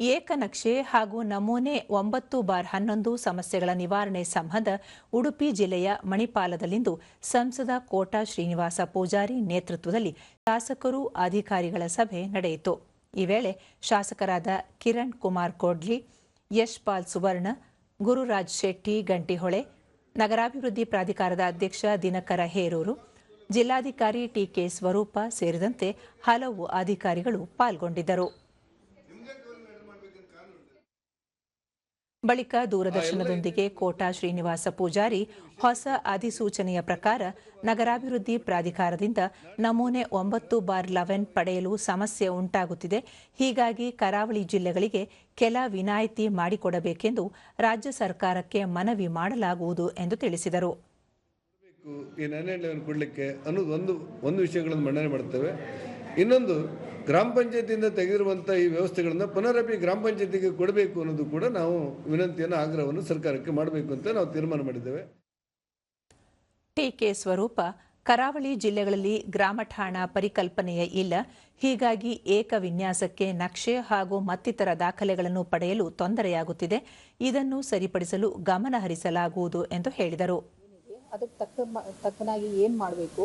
ಏಕನಕ್ಷೆ ಹಾಗೂ ನಮೂನೆ ಒಂಬತ್ತು ಬಾರ್ ಹನ್ನೊಂದು ಸಮಸ್ಯೆಗಳ ನಿವಾರಣೆ ಸಂಬಂಧ ಉಡುಪಿ ಜಿಲ್ಲೆಯ ಮಣಿಪಾಲದಲ್ಲಿಂದು ಸಂಸದ ಕೋಟಾ ಶ್ರೀನಿವಾಸ ಪೂಜಾರಿ ನೇತೃತ್ವದಲ್ಲಿ ಶಾಸಕರು ಅಧಿಕಾರಿಗಳ ಸಭೆ ನಡೆಯಿತು. ಈ ವೇಳೆ ಶಾಸಕರಾದ ಕಿರಣ್ ಕುಮಾರ್ ಕೋಡ್ಲಿ, ಯಶ್ಪಾಲ್ ಸುವರ್ಣ, ಗುರುರಾಜ್ ಶೆಟ್ಟಿ ಗಂಟಿಹೊಳೆ, ನಗರಾಭಿವೃದ್ಧಿ ಪ್ರಾಧಿಕಾರದ ಅಧ್ಯಕ್ಷ ದಿನಕರ ಹೇರೂರು, ಜಿಲ್ಲಾಧಿಕಾರಿ ಟಿಕೆ ಸ್ವರೂಪ ಸೇರಿದಂತೆ ಹಲವು ಅಧಿಕಾರಿಗಳು ಪಾಲ್ಗೊಂಡಿದ್ದರು. ಬಳಿಕ ದೂರದರ್ಶನದೊಂದಿಗೆ ಕೋಟಾ ಶ್ರೀನಿವಾಸ ಪೂಜಾರಿ ಹೊಸ ಅಧಿಸೂಚನೆಯ ಪ್ರಕಾರ ನಗರಾಭಿವೃದ್ಧಿ ಪ್ರಾಧಿಕಾರದಿಂದ ನಮೂನೆ ಒಂಬತ್ತು ಬಾರ್ ಲೆವೆನ್ ಪಡೆಯಲು ಸಮಸ್ಯೆ ಉಂಟಾಗುತ್ತಿದೆ. ಹೀಗಾಗಿ ಕರಾವಳಿ ಜಿಲ್ಲೆಗಳಿಗೆ ಕೆಲ ವಿನಾಯಿತಿ ಮಾಡಿಕೊಡಬೇಕೆಂದು ರಾಜ್ಯ ಸರ್ಕಾರಕ್ಕೆ ಮನವಿ ಮಾಡಲಾಗುವುದು ಎಂದು ತಿಳಿಸಿದರು. ಈ ನೈನ್ ಕೊಡಲಿಕ್ಕೆ ಅನ್ನೋದು ಒಂದು ಒಂದು ವಿಷಯಗಳನ್ನು ಮನ್ನಣೆ ಮಾಡ್ತೇವೆ. ಇನ್ನೊಂದು ಗ್ರಾಮ ಪಂಚಾಯತಿಯಿಂದ ತೆಗೆದಿರುವಂಥ ಈ ವ್ಯವಸ್ಥೆಗಳನ್ನು ಪುನರಪಿ ಗ್ರಾಮ ಪಂಚಾಯತಿಗೆ ಕೊಡಬೇಕು ಅನ್ನೋದು ಕೂಡ ನಾವು ವಿನಂತಿಯನ್ನು, ಆಗ್ರಹವನ್ನು ಸರ್ಕಾರಕ್ಕೆ ಮಾಡಬೇಕು ಅಂತ ನಾವು ತೀರ್ಮಾನ ಮಾಡಿದ್ದೇವೆ. ಟಿಕೆ ಸ್ವರೂಪ ಕರಾವಳಿ ಜಿಲ್ಲೆಗಳಲ್ಲಿ ಗ್ರಾಮ ಠಾಣಾ ಪರಿಕಲ್ಪನೆಯ ಇಲ್ಲ. ಹೀಗಾಗಿ ಏಕ ವಿನ್ಯಾಸಕ್ಕೆ ನಕ್ಷೆ ಹಾಗೂ ಮತ್ತಿತರ ದಾಖಲೆಗಳನ್ನು ಪಡೆಯಲು ತೊಂದರೆಯಾಗುತ್ತಿದೆ. ಇದನ್ನು ಸರಿಪಡಿಸಲು ಗಮನ ಹರಿಸಲಾಗುವುದು ಎಂದು ಹೇಳಿದರು. ಅದಕ್ಕೆ ತಕ್ಕ ತಕ್ಕನಾಗಿ ಏನು ಮಾಡಬೇಕು?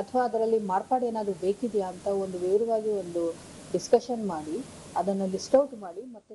ಅಥವಾ ಅದರಲ್ಲಿ ಮಾರ್ಪಾಡು ಏನಾದರೂ ಬೇಕಿದೆಯಾ ಅಂತ ಒಂದು ವಿವರವಾಗಿ ಒಂದು ಡಿಸ್ಕಷನ್ ಮಾಡಿ, ಅದನ್ನು ಲಿಸ್ಟ್ ಔಟ್ ಮಾಡಿ ಮತ್ತೆ